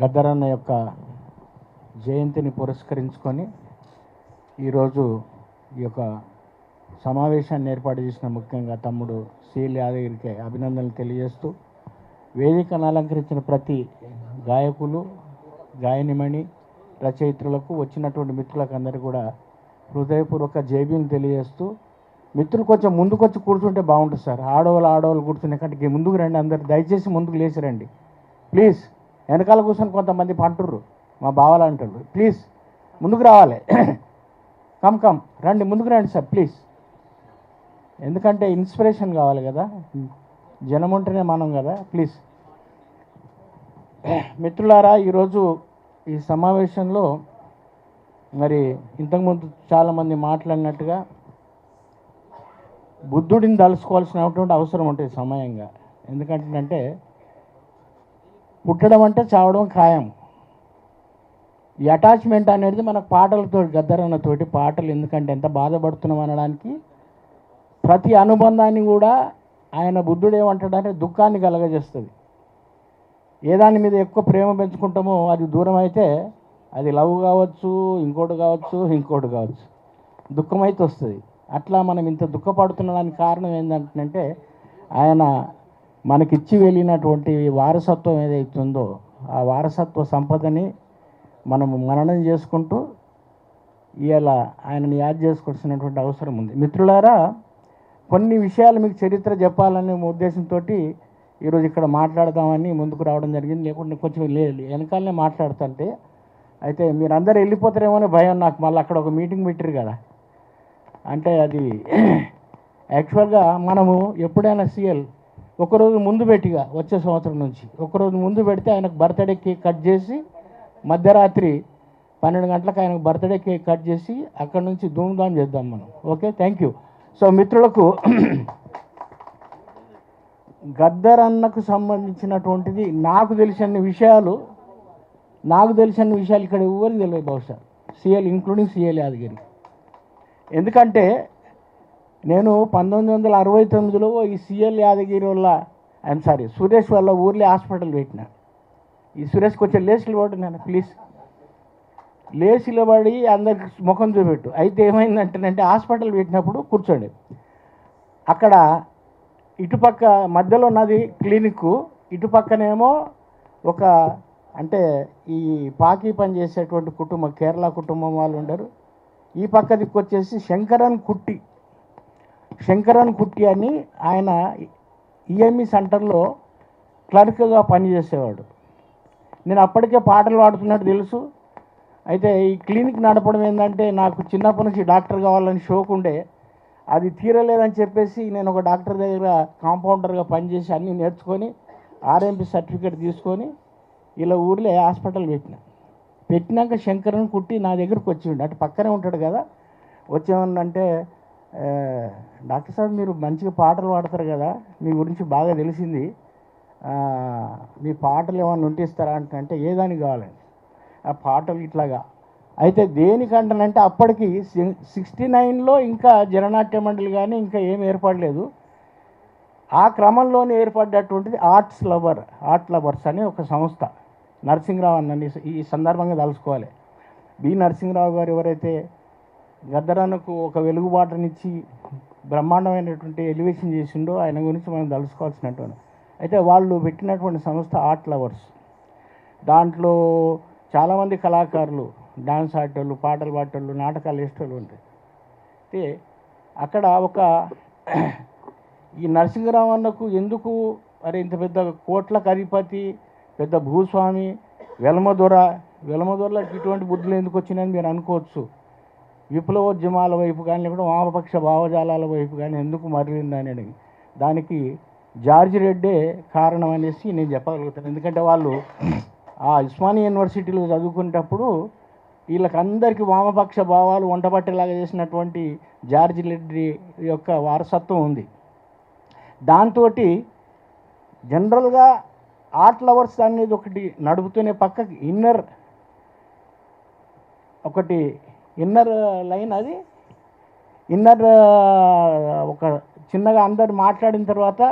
గద్దరన్న యొక్క జయంతిని పురస్కరించుకొని ఈరోజు ఈ యొక్క సమావేశాన్ని ఏర్పాటు చేసిన ముఖ్యంగా తమ్ముడు సిఎల్ యాదగిరికి అభినందనలు తెలియజేస్తూ వేదికను అలంకరించిన ప్రతి గాయకులు గాయనిమణి రచయిత్రులకు వచ్చినటువంటి మిత్రులకు అందరికీ కూడా హృదయపూర్వక జేబీని తెలియజేస్తూ మిత్రులు కొంచెం ముందుకు వచ్చి కూర్చుంటే బాగుంటుంది సార్. ఆడవాళ్ళు ఆడవాళ్ళు కూర్చునే కంటే ముందుకు రండి అందరు. దయచేసి ముందుకు లేచి రండి. ప్లీజ్. వెనకాల కూర్చొని కొంతమంది పంటుర్రు. మా బావాలు అంటాడు ప్లీజ్ ముందుకు రావాలి. కమ్ కమ్ రండి ముందుకు రండి సార్ ప్లీజ్. ఎందుకంటే ఇన్స్పిరేషన్ కావాలి కదా. జనం ఉంటేనే మనం కదా. ప్లీజ్. మిత్రులారా ఈరోజు ఈ సమావేశంలో మరి ఇంతకుముందు చాలామంది మాట్లాడినట్టుగా బుద్ధుడిని తలుసుకోవాల్సినటువంటి అవసరం ఉంటుంది సమయంగా. ఎందుకంటే పుట్టడం అంటే చావడం ఖాయం. ఈ అటాచ్మెంట్ అనేది మనకు పాటలతో గద్దరన్నతోటి పాటలు ఎందుకంటే ఎంత బాధపడుతున్నాం అనడానికి ప్రతి అనుబంధాన్ని కూడా ఆయన బుద్ధుడు ఏమంటాడంటే దుఃఖాన్ని కలగజేస్తుంది. ఏ దాని మీద ఎక్కువ ప్రేమ పెంచుకుంటామో అది దూరం అయితే అది లవ్ కావచ్చు ఇంకోటి కావచ్చు ఇంకోటి కావచ్చు. దుఃఖమైతే వస్తుంది. అట్లా మనం ఇంత దుఃఖపడుతున్నదానికి కారణం ఏంటంటే ఆయన మనకిచ్చి వెళ్ళినటువంటి వారసత్వం ఏదైతుందో ఆ వారసత్వ సంపదని మనము మననం చేసుకుంటూ ఇలా ఆయనని యాద్ చేసుకోవాల్సినటువంటి అవసరం ఉంది. మిత్రులారా కొన్ని విషయాలు మీకు చరిత్ర చెప్పాలనే ఉద్దేశంతో ఈరోజు ఇక్కడ మాట్లాడదామని ముందుకు రావడం జరిగింది. లేకుంటే కొంచెం లేదు వెనకాలనే మాట్లాడుతుంటే అయితే మీరందరూ వెళ్ళిపోతారేమో అని భయం నాకు. మళ్ళీ అక్కడ ఒక మీటింగ్ పెట్టారు కదా. అంటే అది యాక్చువల్గా మనము ఎప్పుడైనా సీఎల్ ఒకరోజు ముందు పెట్టిగా వచ్చే సంవత్సరం నుంచి. ఒకరోజు ముందు పెడితే ఆయనకు బర్త్డే కేక్ కట్ చేసి మధ్యరాత్రి పన్నెండు గంటలకు ఆయనకు బర్త్డే కేక్ కట్ చేసి అక్కడ నుంచి ధూమ్ధామ్ చేద్దాం మనం. ఓకే? Thank you. సో మిత్రులకు గద్దరన్నకు సంబంధించినటువంటిది నాకు తెలిసిన విషయాలు నాకు తెలిసిన విషయాలు ఇక్కడ ఎవరికి తెలియదు బహుశా. CL including CL Yadagiri. ఎందుకంటే నేను పంతొమ్మిది వందల అరవై తొమ్మిదిలో ఈ సిఎల్ యాదగిరి వల్ల ఐఎమ్ సారీ సురేష్ వల్ల ఊర్లే హాస్పిటల్ పెట్టిన. ఈ సురేష్ కొంచెం లేచిలు పడు నేను ప్లీజ్. లేసులు పడి అందరికి ముఖం చూపెట్టు. అయితే ఏమైందంటేనంటే హాస్పిటల్ పెట్టినప్పుడు కూర్చోండి. అక్కడ ఇటుపక్క మధ్యలో ఉన్నది క్లినిక్ ఇటుపక్కనేమో ఒక అంటే ఈ పాకి పని చేసేటువంటి కుటుంబం కేరళ కుటుంబం వాళ్ళు ఉండరు. ఈ పక్క దిక్కు వచ్చేసి శంకరన్ కుట్టి శంకరన్ కుట్టి అని ఆయన ఈఎంఈ సెంటర్లో క్లర్క్గా పనిచేసేవాడు. నేను అప్పటికే పాటలు పాడుతున్నట్టు తెలుసు. అయితే ఈ క్లినిక్ నడపడం ఏంటంటే నాకు చిన్నప్పటి నుంచి డాక్టర్ కావాలని షోక్ ఉండే. అది తీరలేదని చెప్పేసి నేను ఒక డాక్టర్ దగ్గర కాంపౌండర్గా పనిచేసి అన్నీ నేర్చుకొని ఆర్ఎంపీ సర్టిఫికేట్ తీసుకొని ఇలా ఊర్లో హాస్పిటల్ పెట్టిన. పెట్టినాక శంకరన్ కుట్టి నా దగ్గరకు వచ్చిండు. అటు పక్కనే ఉంటాడు కదా. వచ్చేమన్నంటే డాక్టర్ సాబ్ మీరు మంచిగా పాటలు పాడతారు కదా మీ గురించి బాగా తెలిసింది. మీ పాటలు ఏమైనా ఉంటిస్తారా అంటే ఏ దానికి కావాలండి? ఆ పాటలు ఇట్లాగా. అయితే దేనికంటనంటే అప్పటికి సిక్స్టీ నైన్లో ఇంకా జననాట్య మండలి కానీ ఇంకా ఏం ఏర్పడలేదు. ఆ క్రమంలోనే ఏర్పడ్డటువంటిది ఆర్ట్స్ లవర్ ఆర్ట్ లవర్స్ అనే ఒక సంస్థ. నరసింహరావు అన్నీ ఈ సందర్భంగా తలుసుకోవాలి బి నరసింహరావు గారు ఎవరైతే గద్దరన్నకు ఒక వెలుగుబాటనిచ్చి బ్రహ్మాండమైనటువంటి ఎలివేషన్ చేసిండో ఆయన గురించి మనం తలుసుకోవాల్సినటువంటి. అయితే వాళ్ళు పెట్టినటువంటి సంస్థ ఆర్ట్ లవర్స్. దాంట్లో చాలామంది కళాకారులు డాన్స్ ఆడేటోళ్ళు పాటలు పాడేటోళ్ళు నాటకాలు వేసేటోళ్ళు ఉంటాయి అయితే అక్కడ ఒక ఈ నరసింహరావు అన్నకు ఎందుకు మరి ఇంత పెద్ద కోట్ల అధిపతి పెద్ద భూస్వామి వెలమదొర వెలమదొరలకు ఇటువంటి బుద్ధులు ఎందుకు వచ్చినాయని మీరు అనుకోవచ్చు. విప్లవోద్యమాల వైపు కానీ లేకుంటే వామపక్ష భావజాలాల వైపు కానీ ఎందుకు మరలిందని అడిగి దానికి జార్జ్ రెడ్డే కారణం అనేసి నేను చెప్పగలుగుతాను. ఎందుకంటే వాళ్ళు ఆ ఉస్మానియా యూనివర్సిటీలో చదువుకునేటప్పుడు వీళ్ళకందరికీ వామపక్ష భావాలు వంటపట్టేలాగా చేసినటువంటి జార్జ్ రెడ్డి యొక్క వారసత్వం ఉంది. దాంతో జనరల్గా ఆర్ట్ లవర్స్ అనేది ఒకటి నడుపుతూనే పక్కకి ఇన్నర్ ఒకటి ఇన్నర్ లైన్ uh, అది. ఇన్నర్ uh, ఒక చిన్నగా అందరు మాట్లాడిన తర్వాత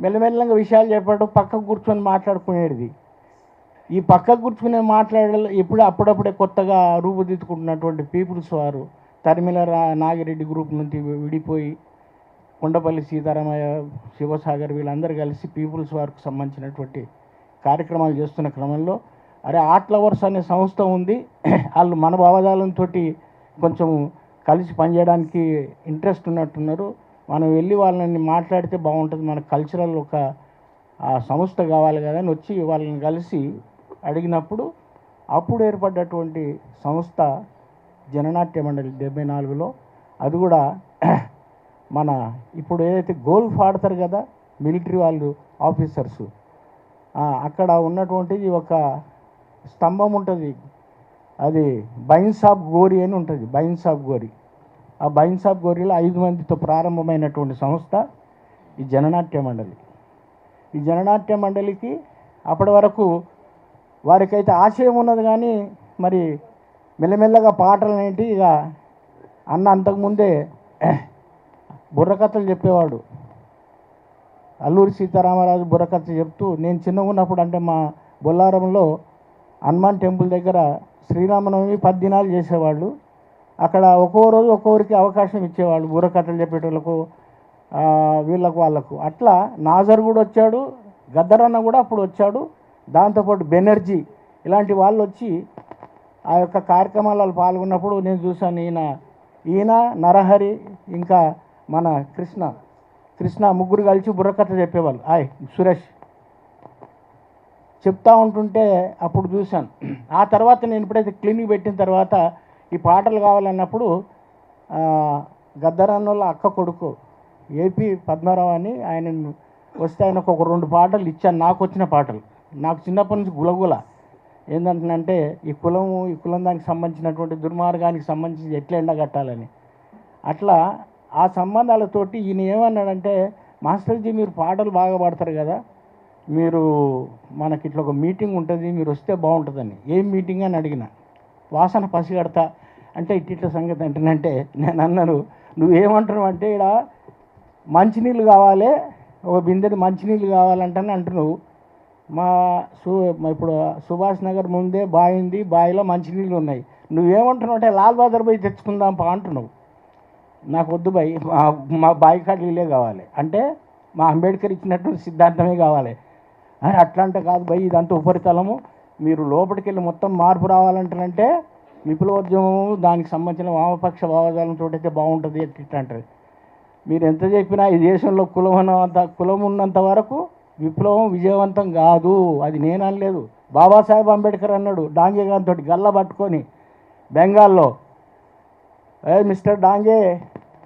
మెల్లమెల్లగా విషయాలు చెప్పడం పక్కకు కూర్చొని మాట్లాడుకునేది. ఈ పక్క కూర్చుని మాట్లాడాలి ఎప్పుడు అప్పుడప్పుడే కొత్తగా రూపుదిద్దుకుంటున్నటువంటి పీపుల్స్ వారు తరిమిల రా- నాగిరెడ్డి గ్రూప్ నుంచి విడిపోయి కొండపల్లి సీతారామయ్య శివసాగర్ వీళ్ళందరూ కలిసి పీపుల్స్ వారికి సంబంధించినటువంటి కార్యక్రమాలు చేస్తున్న క్రమంలో అరే ఆర్ట్ లవర్స్ అనే సంస్థ ఉంది. వాళ్ళు మన భావజాలంతో కొంచెం కలిసి పనిచేయడానికి ఇంట్రెస్ట్ ఉన్నట్టున్నారు. మనం వెళ్ళి వాళ్ళని మాట్లాడితే బాగుంటుంది. మన కల్చరల్ ఒక సంస్థ కావాలి కదా అని వచ్చి వాళ్ళని కలిసి అడిగినప్పుడు అప్పుడు ఏర్పడ్డటువంటి సంస్థ జననాట్య మండలి డెబ్బై నాలుగులో. అది కూడా మన ఇప్పుడు ఏదైతే గోల్ఫ్ ఆడతారు కదా మిలిటరీ వాళ్ళు ఆఫీసర్స్ అక్కడ ఉన్నటువంటిది ఒక స్తంభం ఉంటుంది. అది బైన్స్ ఆఫ్ గోరి అని ఉంటుంది. బైన్స్ ఆఫ్ గోరి. ఆ బైన్స్ ఆఫ్ గోరిలో ఐదు మందితో ప్రారంభమైనటువంటి సంస్థ ఈ జననాట్య మండలి. ఈ జననాట్య మండలికి అప్పటి వరకు వారికైతే ఆశయం ఉన్నది కానీ మరి మెల్లమెల్లగా పాటలు ఏంటి ఇక అన్న అంతకుముందే బుర్రకథలు చెప్పేవాడు. అల్లూరి సీతారామరాజు బుర్రకథ చెప్తూ నేను చిన్నగా ఉన్నప్పుడు అంటే మా బొల్లారంలో హనుమాన్ టెంపుల్ దగ్గర శ్రీరామనవమి పది దినాలు చేసేవాళ్ళు. అక్కడ ఒక్కో రోజు ఒక్కొరికి అవకాశం ఇచ్చేవాళ్ళు బుర్రకథలు చెప్పేటోళ్ళకు వీళ్ళకు వాళ్ళకు. అట్లా నాజర్ కూడా వచ్చాడు గద్దరన్న కూడా అప్పుడు వచ్చాడు. దాంతోపాటు బెనర్జీ ఇలాంటి వాళ్ళు వచ్చి ఆ యొక్క కార్యక్రమాలలో పాల్గొన్నప్పుడు నేను చూశాను ఈయన ఈయన నరహరి ఇంకా మన కృష్ణ కృష్ణ ముగ్గురు కలిసి బుర్రకథ చెప్పేవాళ్ళు. ఆయ్ సురేష్. చెప్తా ఉంటుంటే అప్పుడు చూశాను. ఆ తర్వాత నేను ఎప్పుడైతే క్లినిక్ పెట్టిన తర్వాత ఈ పాటలు కావాలన్నప్పుడు ఆ, గద్దరన్నోళ్ళ అక్క కొడుకు ఏపీ పద్మారావు అని ఆయన వస్తే ఆయనకు ఒక రెండు పాటలు ఇచ్చాను. నాకు వచ్చిన పాటలు. నాకు చిన్నప్పటి నుంచి గులగుల. ఏంటంటే ఈ కులము ఈ కులం దానికి సంబంధించినటువంటి దుర్మార్గానికి సంబంధించి ఎట్లా ఎండగట్టాలని అట్లా ఆ సంబంధాలతోటి ఈయన ఏమన్నాడంటే మాస్టర్జీ మీరు పాటలు బాగా పాడతారు కదా మీరు మనకి ఇట్లా ఒక మీటింగ్ ఉంటుంది మీరు వస్తే బాగుంటుందని. ఏం మీటింగ్ అని అడిగిన. వాసన పసిగడతా అంటే ఇట్టిట్ల సంగతి ఏంటంటే నేను అన్నాను నువ్వేమంటున్నావు అంటే ఇక్కడ మంచినీళ్ళు కావాలి ఒక బిందెడు మంచినీళ్ళు కావాలంటని అంటున్నావు. మా సు మా ఇప్పుడు సుభాష్ నగర్ ముందే బావి ఉంది బావిలో మంచినీళ్ళు ఉన్నాయి. నువ్వేమంటున్నావు అంటే లాల్ బహదర్ పోయి తెచ్చుకుందాం పా అంటున్నావు. నాకు వద్దు బాయ్ మా మా బావి కాడ నీళ్ళే కావాలి. అంటే మా అంబేద్కర్ ఇచ్చినటువంటి సిద్ధాంతమే కావాలి. అట్లా అంటే కాదు భయ్ ఇదంతా ఉపరితలము. మీరు లోపలికి వెళ్ళి మొత్తం మార్పు రావాలంటారంటే విప్లవోద్యమము దానికి సంబంధించిన వామపక్ష భావజాలం చూడైతే బాగుంటుంది ఎట్లా అంటారు మీరు ఎంత చెప్పినా ఈ దేశంలో కులం ఉన్నంత కులం ఉన్నంత వరకు విప్లవం విజయవంతం కాదు. అది నేను అనలేదు. బాబాసాహెబ్ అంబేద్కర్ అన్నాడు డాంగే గారితో గల్ల పట్టుకొని బెంగాల్లో మిస్టర్ డాంగే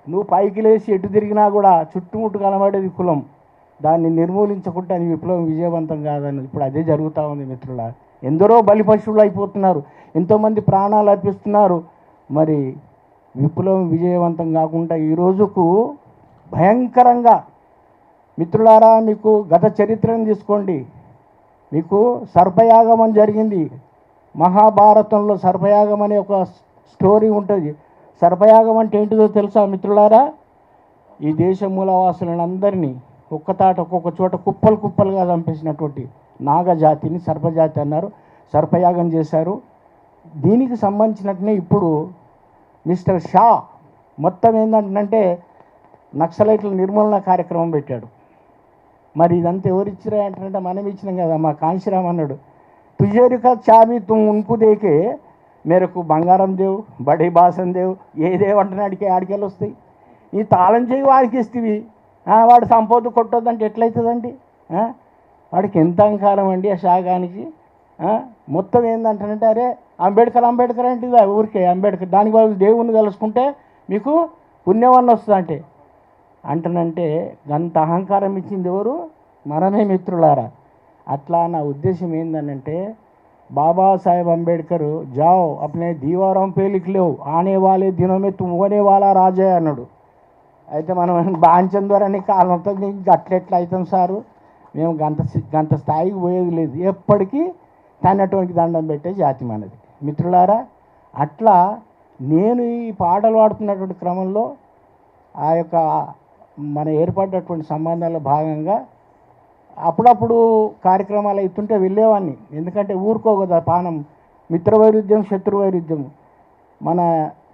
నువ్వు పైకి లేచి ఎటు తిరిగినా కూడా చుట్టుముట్టు కనబడేది కులం. దాన్ని నిర్మూలించకుంటే అది విప్లవం విజయవంతం కాదని ఇప్పుడు అదే జరుగుతూ ఉంది మిత్రుల ఎందరో బలి పశువులు అయిపోతున్నారు. ఎంతోమంది ప్రాణాలు అర్పిస్తున్నారు. మరి విప్లవం విజయవంతం కాకుండా ఈ రోజుకు భయంకరంగా మిత్రులారా మీకు గత చరిత్రను తీసుకోండి. మీకు సర్పయాగం అని జరిగింది. మహాభారతంలో సర్పయాగం అనే ఒక స్టోరీ ఉంటుంది. సర్పయాగం అంటే ఏంటిదో తెలుసా మిత్రులారా? ఈ దేశ మూలవాసులందరినీ ఒక్కతాట ఒక్కొక్క చోట కుప్పలు కుప్పలుగా చంపేసినటువంటి నాగజాతిని సర్పజాతి అన్నారు సర్పయాగం చేశారు. దీనికి సంబంధించినట్టునే ఇప్పుడు మిస్టర్ షా మొత్తం ఏంటంటే నక్సలైట్ల నిర్మూలన కార్యక్రమం పెట్టాడు. మరి ఇదంతా ఎవరు ఇచ్చిరా అంటే మనం ఇచ్చినాం కదా మా కాంశీరామ్ అన్నాడు. తుజేరిక కా చాబీ తుమ్ ఉన్కు దేకే మేరకు బంగారం దేవు బడి బాసన్ దేవు ఏ దేవు అంటే ఆడికి ఆడికెళ్ళి వస్తాయి ఈ తాళం చేయి వాడికి ఇస్తేవి వాడు సంపద కొట్టొద్దంటే ఎట్లయితుందండి? వాడికి ఎంత అహంకారం అండి ఆ శాఖానికి మొత్తం ఏంటంటానంటే అరే అంబేద్కర్ అంబేద్కర్ అంటే ఊరికే అంబేద్కర్. దానికి వాళ్ళు దేవుణ్ణి తెలుసుకుంటే మీకు పుణ్యమన్న వస్తుంది అంటే. అంటనంటే అంత అహంకారం ఇచ్చింది ఎవరు? మనమే మిత్రులారా. అట్లా నా ఉద్దేశం ఏందనంటే బాబాసాహెబ్ అంబేద్కర్ జావ్ అప్నే దీవారం పేలికి లేవు ఆనే వాలే దినమే తుమ్మనే వాళ్ళ వాలా రాజే అన్నాడు. అయితే మనం బాంచం ద్వారా కాలంతో నీకు అట్లెట్లా అవుతాం సారు? మేము గంత గంత స్థాయికి పోయేది లేదు. ఎప్పటికీ తనటువంటి దండం పెట్టే జాతి మనది. మిత్రులారా అట్లా నేను ఈ పాటలు పాడుతున్నటువంటి క్రమంలో ఆ యొక్క మన ఏర్పడినటువంటి సంబంధాల భాగంగా అప్పుడప్పుడు కార్యక్రమాలు అవుతుంటే వెళ్ళేవాడిని ఎందుకంటే ఊరుకో కదా పానం. మిత్ర వైరుధ్యం శత్రు వైరుధ్యం మన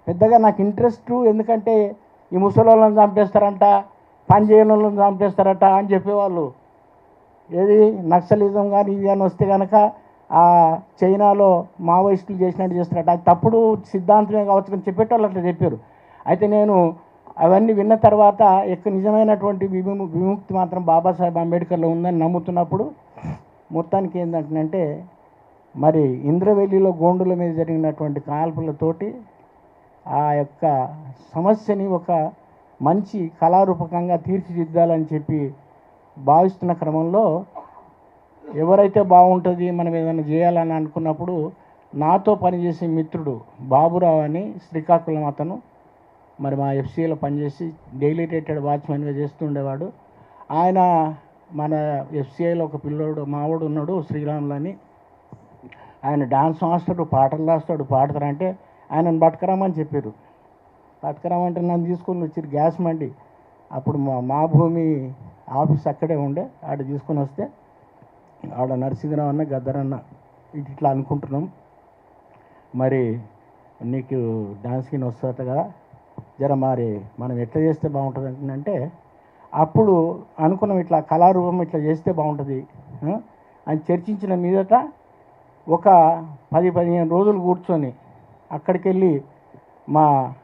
పెద్దగా నాకు ఇంట్రెస్ట్ ఎందుకంటే ఈ ముసలోళ్ళని చంపేస్తారంట పని చేయని వాళ్ళని చంపేస్తారట అని చెప్పేవాళ్ళు. ఏది? నక్సలిజం కానీ ఇది కానీ వస్తే కనుక ఆ చైనాలో మావోయిస్టులు చేసినట్టు చేస్తారట. అది తప్పుడు సిద్ధాంతమే కావచ్చు అని చెప్పేటోళ్ళు అట్లా చెప్పారు. అయితే నేను అవన్నీ విన్న తర్వాత ఎక్కువ నిజమైనటువంటి విము విముక్తి మాత్రం బాబాసాహెబ్ అంబేద్కర్లో ఉందని నమ్ముతున్నప్పుడు మొత్తానికి ఏంటంటే మరి ఇంద్రవెల్లిలో గోండుల మీద జరిగినటువంటి కాల్పులతోటి ఆ యొక్క సమస్యని ఒక మంచి కళారూపకంగా తీర్చిదిద్దాలని చెప్పి భావిస్తున్న క్రమంలో ఎవరైతే బాగుంటుంది మనం ఏదైనా చేయాలని అనుకున్నప్పుడు నాతో పనిచేసే మిత్రుడు బాబురావు అని శ్రీకాకుళం అతను మరి మా ఎఫ్సీలో పనిచేసి డైలీ రేటెడ్ వాచ్మెన్గా చేస్తుండేవాడు ఆయన మన ఎఫ్సీఐలో ఒక పిల్లోడు మావాడు ఉన్నాడు శ్రీరాములని ఆయన డాన్స్ మాస్టర్ పాటలు రాస్తాడు పాడతారంటే ఆయనను పట్టుకురామని చెప్పారు. పట్టుకురామంటే నన్ను తీసుకొని వచ్చారు గ్యాస్ మండి. అప్పుడు మా మా భూమి ఆఫీస్ అక్కడే ఉండే. ఆడ తీసుకొని వస్తే ఆడ నరసింహరావు అన్న గద్దరన్న ఇట్లా అనుకుంటున్నాం. మరి నీకు డాన్స్కి వస్తుంది కదా. జర మరి మనం ఎట్లా చేస్తే బాగుంటుంది అంటే అప్పుడు అనుకున్నాం ఇట్లా కళారూపం ఇట్లా చేస్తే బాగుంటుంది అని చర్చించిన మీదట ఒక పది పదిహేను రోజులు కూర్చొని అక్కడికి వెళ్ళి మా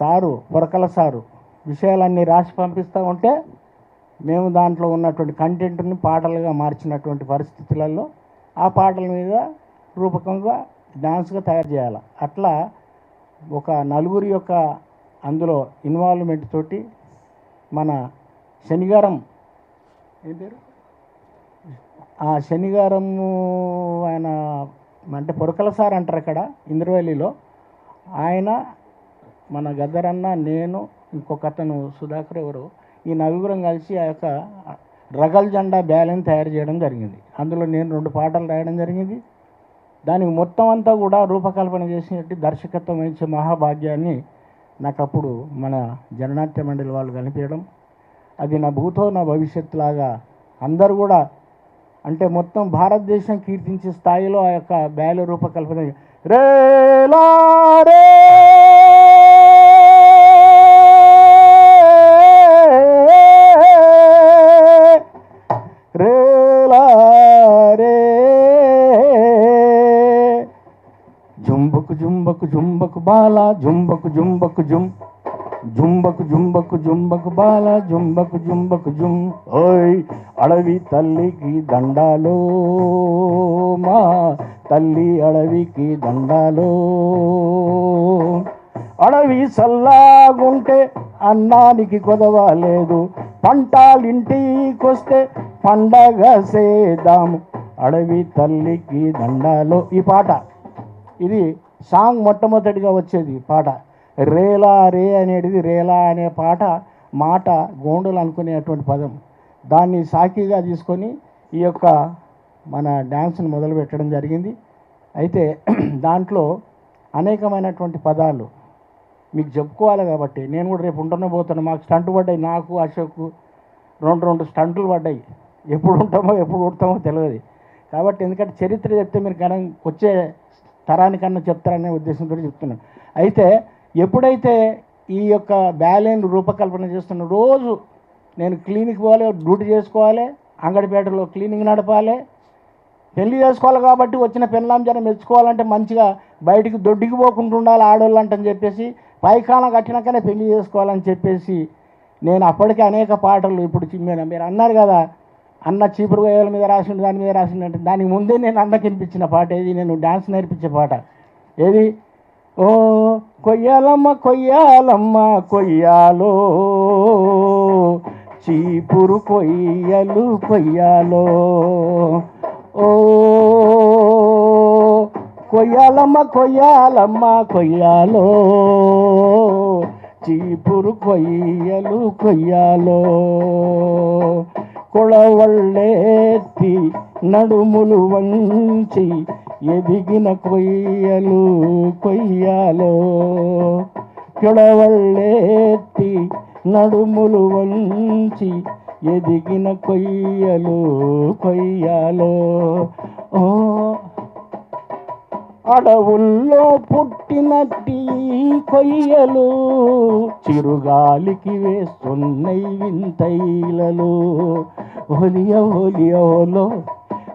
సారు పొరకల సారు విషయాలన్నీ రాసి పంపిస్తూ ఉంటే మేము దాంట్లో ఉన్నటువంటి కంటెంట్ని పాటలుగా మార్చినటువంటి పరిస్థితులలో ఆ పాటల మీద రూపకంగా డాన్స్గా తయారు చేయాలి. అట్లా ఒక నలుగురి యొక్క అందులో ఇన్వాల్వ్మెంట్ తోటి మన శనిగారం ఏం పేరు? ఆ శనిగారము ఆయన అంటే పొరకల సార్ అంటారు అక్కడ ఇంద్రవల్లిలో. ఆయన మన గద్దరన్న నేను ఇంకొక అతను సుధాకర్ ఎవరు ఈ నలుగురం కలిసి ఆ యొక్క రగల్ జెండా బ్యాలెన్ తయారు చేయడం జరిగింది. అందులో నేను రెండు పాటలు రాయడం జరిగింది. దానికి మొత్తం అంతా కూడా రూపకల్పన చేసినట్టు దర్శకత్వం వహించే మహాభాగ్యాన్ని నాకు అప్పుడు మన జననాట్య మండలి వాళ్ళు కనిపించడం. అది నా భూతో నా భవిష్యత్తులాగా అందరూ కూడా అంటే మొత్తం భారతదేశం కీర్తించే స్థాయిలో ఆ యొక్క బ్యాల రూపకల్పన రేలా రే. జుంబకు జుంబకు జుంబకు బాలా జుంబకు జుంబకు జుం జుంబకు జుంబకు జుంబకు బాల జుంబకు జుంబకు జుం. ఓయ్ అడవి తల్లికి దండాలో మా. తల్లి అడవికి దండాలో. అడవి సల్లాగుంటే అన్నానికి కొదవలేదు. పంటాలింటికొస్తే పండగ సేదాము అడవి తల్లికి దండాలో. ఈ పాట. ఇది సాంగ్ మొట్టమొదటిగా వచ్చేది పాట. రేలా రే అనేది రేలా అనే పాట మాట గోండులు అనుకునేటువంటి పదం. దాన్ని సాకిగా తీసుకొని ఈ యొక్క మన డ్యాన్స్ను మొదలుపెట్టడం జరిగింది. అయితే దాంట్లో అనేకమైనటువంటి పదాలు మీకు చెప్పుకోవాలి కాబట్టి నేను కూడా రేపు ఉంటున్న పోతాను. మాకు స్టంట్ పడ్డాయి నాకు అశోక్ రెండు రెండు స్టంట్లు పడ్డాయి. ఎప్పుడు ఉంటామో ఎప్పుడు ఉంటామో తెలియదు కాబట్టి ఎందుకంటే చరిత్ర చెప్తే మీరు కనుక వచ్చే తరానికన్నా చెప్తారనే ఉద్దేశంతో చెప్తున్నాను. అయితే ఎప్పుడైతే ఈ యొక్క బ్యాలెన్ రూపకల్పన చేస్తున్న రోజు నేను క్లినిక్ పోవాలి డ్యూటీ చేసుకోవాలి అంగడిపేటలో క్లీనింగ్ నడపాలి పెళ్ళి చేసుకోవాలి కాబట్టి వచ్చిన పెళ్ళాం జనం మెచ్చుకోవాలంటే మంచిగా బయటికి దొడ్డికి పోకుండా ఉండాలి ఆడవాళ్ళు అంటని చెప్పేసి పైకాలం కట్టినాకనే పెళ్ళి చేసుకోవాలని చెప్పేసి నేను అప్పటికే అనేక పాటలు ఇప్పుడు చిమ్మాను మీరు అన్నారు కదా అన్న చీపురు గోయల మీద రాసిండు దాని మీద రాసిండు దానికి ముందే నేను అన్నకి వినిపించిన పాట ఏది? నేను డ్యాన్స్ నేర్పించే పాట ఏది? ఓ కొయ్యాలమ్మ కొయ్యాలమ్మ కొయ్యాలో. చీపురు కొయ్యలు కొయ్యాలో. ఓ కొయ్యాలమ్మ కొయ్యాలమ్మ కొయ్యాలో. చీపురు కొయ్యలు కొయ్యాలో. కొడవళ్ళేత్తి నడుములు వంచి ఎదిగిన కొయ్యలు కొయ్యాలో కొడవళ్ళేత్తి నడుములు వంచి ఎదిగిన కొయ్యలు కొయ్యాలో. ఓ అడవుల్లో పుట్టినట్టి కొయ్యలు చిరుగాలికి వేస్తున్నై వింతైలలు. ఒలియ ఒలియోలో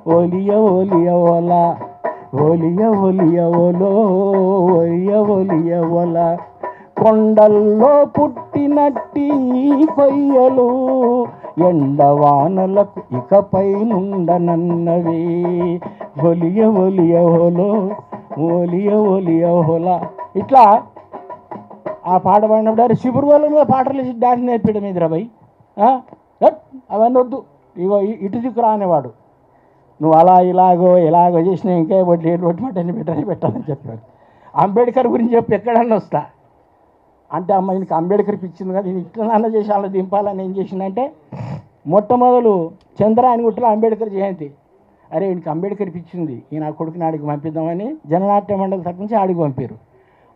ఒలియ ఒలియోలా ఒలియ ఒలియ ఒలో ఒలియ ఒలియ ఒల. కొండల్లో పుట్టినట్టి ఈ కొయ్యలు ఎండవానలకు ఇకపై నుండనన్నవి ఒలియ ఒలియ ఓలో ఒలియ ఒలియ ఓలా ఇట్లా ఆ పాట పాడినప్పుడు శిబురు వాళ్ళ మీద పాటలు డాన్స్ నేర్పించడం మీద రాబాయి అవన్నీ వద్దు. ఇగో ఇటు దిక్కు రానేవాడు. నువ్వు అలా ఇలాగో ఇలాగో చేసినా ఇంకే వడ్డీ ఏడు వడ్డీ మటని పెట్టని పెట్టాలని చెప్పాడు అంబేద్కర్ గురించి చెప్పి ఎక్కడన్నా వస్తా. అంటే అమ్మ ఈయనకి అంబేద్కర్ ఇచ్చింది కదా నేను ఇట్లా నాన్న చేసి అలా దింపాలని ఏం చేసిందంటే మొట్టమొదలు చంద్రాయని గుట్టలో అంబేద్కర్ జయంతి. అరే ఈయనకి అంబేద్కర్ ఇచ్చింది ఈయన ఆ కొడుకుని ఆడికి పంపిద్దామని జననాట్య మండలి తరపు నుంచి ఆడికి పంపారు.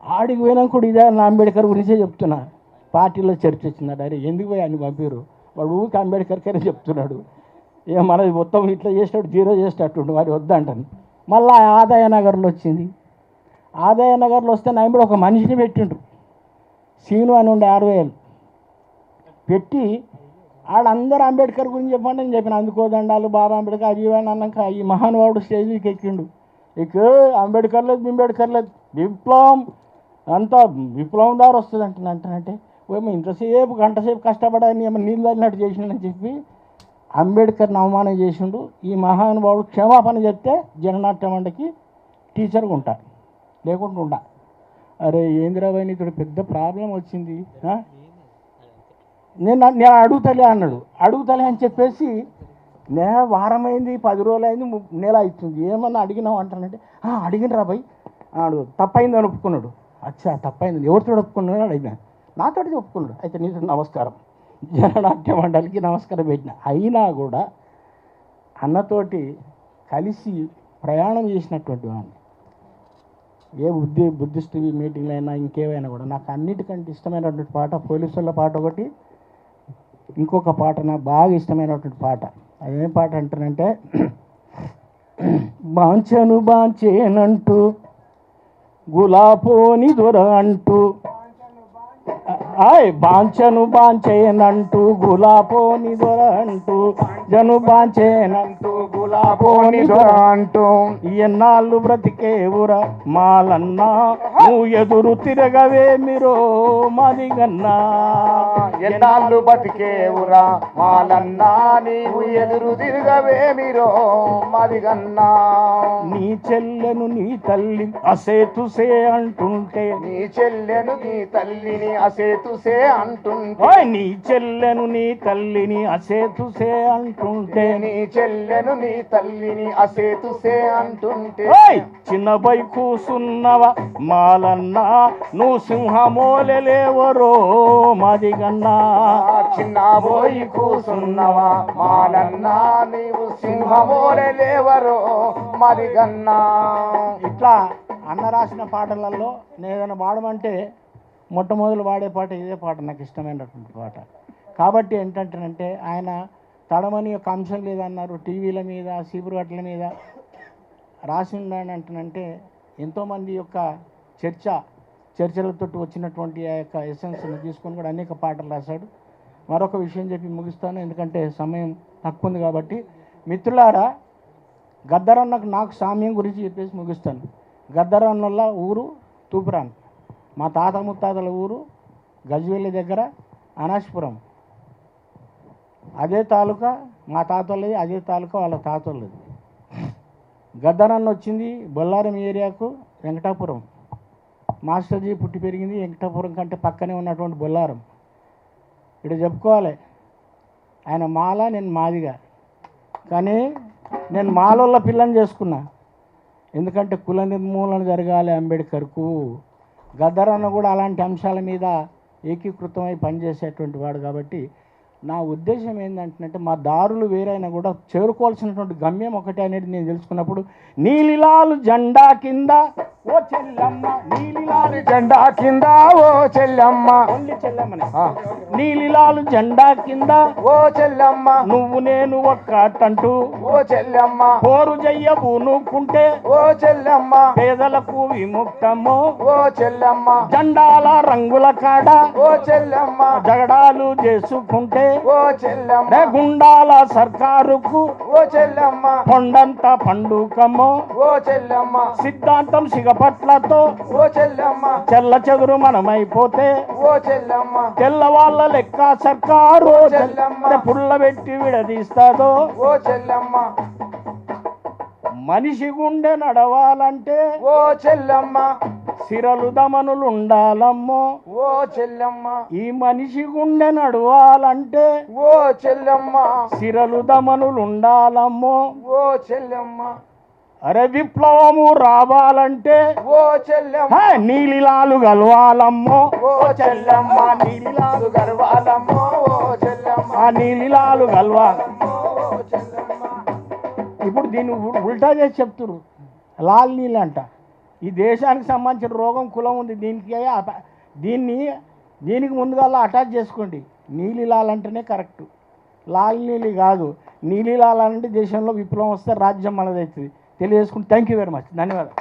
ఆడికి పోయినాక కూడా ఇదే నా అంబేద్కర్ గురించే చెప్తున్నా. పార్టీలో చర్చ వచ్చిందట. అరే ఎందుకు పోయి ఆయన పంపారు? వాడు ఊరికి అంబేద్కర్ చెప్తున్నాడు. ఇక మనది మొత్తం ఇట్లా చేసినట్టు జీరో చేసేటట్టుండు మరి వద్దంటని మళ్ళీ ఆదాయ నగర్లో వచ్చింది. ఆదాయ నగర్లో వస్తే నాయకుడు ఒక మనిషిని పెట్టిండ్రు. సీను అని ఉండే ఆరు వేలు పెట్టి ఆడందరూ అంబేద్కర్ గురించి చెప్పండి నేను చెప్పిన. అందుకోదండాలు బాబా అంబేద్కర్ అది అని అన్నాక ఈ మహానుభావుడు స్టేజ్ మీకు ఎక్కిండు. ఇక అంబేద్కర్ లేదు బింబేద్కర్ లేదు విప్లవం అంతా విప్లవం దారి వస్తుంది అంటున్నా అంటానంటే ఏమో ఇంతసేపు గంట సేపు ఏమో నీళ్ళు తల్లినట్టు చేసిండని చెప్పి అంబేద్కర్ని అవమానం చేసిండు. ఈ మహానుభావుడు క్షమాపణ చెప్తే జగన్నాట్యం మండకి టీచర్గా ఉంటా లేకుండా ఉండా. అరే ఏంద్రాబాయి ఇక్కడ పెద్ద ప్రాబ్లం వచ్చింది నేను నేను అడుగుతలే అన్నాడు. అడుగుతలే అని చెప్పేసి నే వారమైంది పది రోజులు అయింది నెల అవుతుంది. ఏమన్నా అడిగినావు అంటానంటే అడిగినరా బాయ్ అడు తప్పైంది అని ఒప్పుకున్నాడు. అచ్చా తప్పైంది. ఎవరితో ఒప్పుకున్నాడు అడిగినా. నాతోటి ఒప్పుకున్నాడు. అయితే నీతో నమస్కారం. జననాట్య మండలికి నమస్కారం పెట్టిన. అయినా కూడా అన్నతోటి కలిసి ప్రయాణం చేసినటువంటి వాడిని. ఏ బుద్ధి బుద్ధిస్ట్ మీటింగ్లు అయినా ఇంకేవైనా కూడా నాకు అన్నిటికంటే ఇష్టమైనటువంటి పాట పోలీసుల పాట ఒకటి ఇంకొక పాట నాకు బాగా ఇష్టమైనటువంటి పాట. అదేం పాట అంటానంటే బాంచను బాంచేనంటూ గులాపోని దొర అంటూ ఆయ్ బాంచను బాంచేనంటూ గులాపోని దొర జను బాంచేనంటూ గులాపోని దొర అంటూ ఎన్నాళ్ళు బ్రతికేవురా మాలన్నా నువ్వు ఎదురు తిరగవే మీరు మదిగన్నా ఎన్నాళ్ళు బతికేవురా మాలన్నా నీవు ఎదురు తిరగవేమిరో మదిగన్నా నీ చెల్లెను నీ తల్లి అసేతుసే అంటుంటే. నీ చెల్లెను నీ తల్లిని అసేతుసే అంటుంటే. నీ చెల్లెను నీ తల్లిని అసేతుసే అంటుంటే. నీ చెల్లెను నీ తల్లిని అసేతుసే అంటుంటే. చిన్నపై కూసున్నవా? మాలన్నా నువ్వు సింహమోలెలేవరో మదిగన్నా. ఆ చిన్న పోయి కూసున్నవా? మాలన్నా నీవు సింహమోలే లేవరో మదిగన్నా. ఇట్లా అన్న రాసిన పాటలలో నేను ఏదైనా పాడమంటే మొట్టమొదలు పాడే పాట ఇదే పాట నాకు ఇష్టమైనటువంటి పాట. కాబట్టి ఏంటంటేనంటే ఆయన తడమని ఒక అంశం లేదన్నారు. టీవీల మీద సీపురుగట్ల మీద రాసి అంటానంటే ఎంతోమంది యొక్క చర్చ చర్చలతో వచ్చినటువంటి ఆ యొక్క ఎసెన్స్ని తీసుకొని కూడా అనేక పాటలు రాశాడు. మరొక విషయం చెప్పి ముగిస్తాను. ఎందుకంటే సమయం తక్కువ ఉంది కాబట్టి. మిత్రులారా గద్దరన్నకు నాకు సామ్యం గురించి చెప్పేసి ముగిస్తాను. గద్దరన్నల ఊరు తూపురాన్. మా తాత ముత్తాతల ఊరు గజ్వేలి దగ్గర అనాష్పురం అదే తాలూకా మా తాతలది అదే తాలూకా వాళ్ళ తాతలది గద్దరన్న వచ్చింది బొల్లారం ఏరియాకు వెంకటాపురం. మాస్టర్జీ పుట్టి పెరిగింది వెంకటాపురం కంటే పక్కనే ఉన్నటువంటి బొల్లారం. ఇటు చెప్పుకోవాలి ఆయన మాల నేను మాదిగా. కానీ నేను మాలోళ్ళ పిల్లని చేసుకున్నా. ఎందుకంటే కుల నిర్మూలన జరగాలి అంబేడ్కర్కు. గద్దరన్న కూడా అలాంటి అంశాల మీద ఏకీకృతమై పనిచేసేటువంటి వాడు కాబట్టి నా ఉద్దేశం ఏంటంటే మా దారులు వేరైనా కూడా చేరుకోవాల్సినటువంటి గమ్యం ఒకటే అనేది నేను తెలుసుకున్నప్పుడు నీలిలాలు జెండా కింద ఓ చెల్లమ్మ నీలిలాలు జెండా కింద ఓ చెల్లమ్మ. ఓన్లీ చెల్లమ్మనే. నీలిలాలు జెండా కింద ఓ చెల్లమ్మ. నువ్వు నేను ఒక్కటంటూ ఓ చెల్లమ్మ. పోరు జయ్య పూనుకుంటే ఓ చెల్లమ్మ. పేదలకు విముక్తము. ఓ చెల్లమ్మ. జెండాల రంగుల కాడ ఓ చెల్లమ్మ. జగడాలు చేసుకుంటే ఓ చెల్లమ్మ. గుండాల సర్కారుకు ఓ చెల్లమ్మ. కొండంత పండుకము. ఓ చెల్లమ్మ. సిద్ధాంతం సిగపట్లతో ఓ చెల్లమ్మ. చెల్ల చెదురు మనమైపోతే ఓ చెల్లమ్మ. తెల్లవాళ్ళ లెక్క సర్కారు చెల్లమ్మ. పుల్ల పెట్టి విడదీస్తాదో ఓ చెల్లమ్మ. మనిషి గుండె నడవాలంటే ఓ చెల్లమ్మ. సిరలు దమనులు ఉండాలమ్మో ఓ చెల్లమ్మ. ఈ మనిషి గుండె నడవాలంటే ఓ చెల్లమ్మ. సిరలు దమనులు ఉండాలమ్మో ఓ చెల్లమ్మ. అరే విప్లవము రావాలంటే ఓ చెల్లమ్మ. నీలిలాలు గలవాలమ్మో. ఓ చెల్లమ్మ. నీలిలాలు గర్వాలమ్మ ఓ చెల్లమ్మ. నీలిలాలు గలవాలి ఓ చెల్లమ్మ. ఇప్పుడు దీన్ని ఉల్టా చేసి చెప్తున్నారు లాల్ నీళ్ళు అంట. ఈ దేశానికి సంబంధించిన రోగం కులం ఉంది. దీనికి దీన్ని దీనికి ముందుగా అటాచ్ చేసుకోండి. నీలి లాల్ అంటేనే కరెక్ట్. లాల్ నీలి కాదు. నీలి లాల్ అంటే దేశంలో విప్లవం వస్తే రాజ్యం మనదవుతుంది తెలియజేసుకుంటే థ్యాంక్ యూ వెరీ మచ్. ధన్యవాదాలు.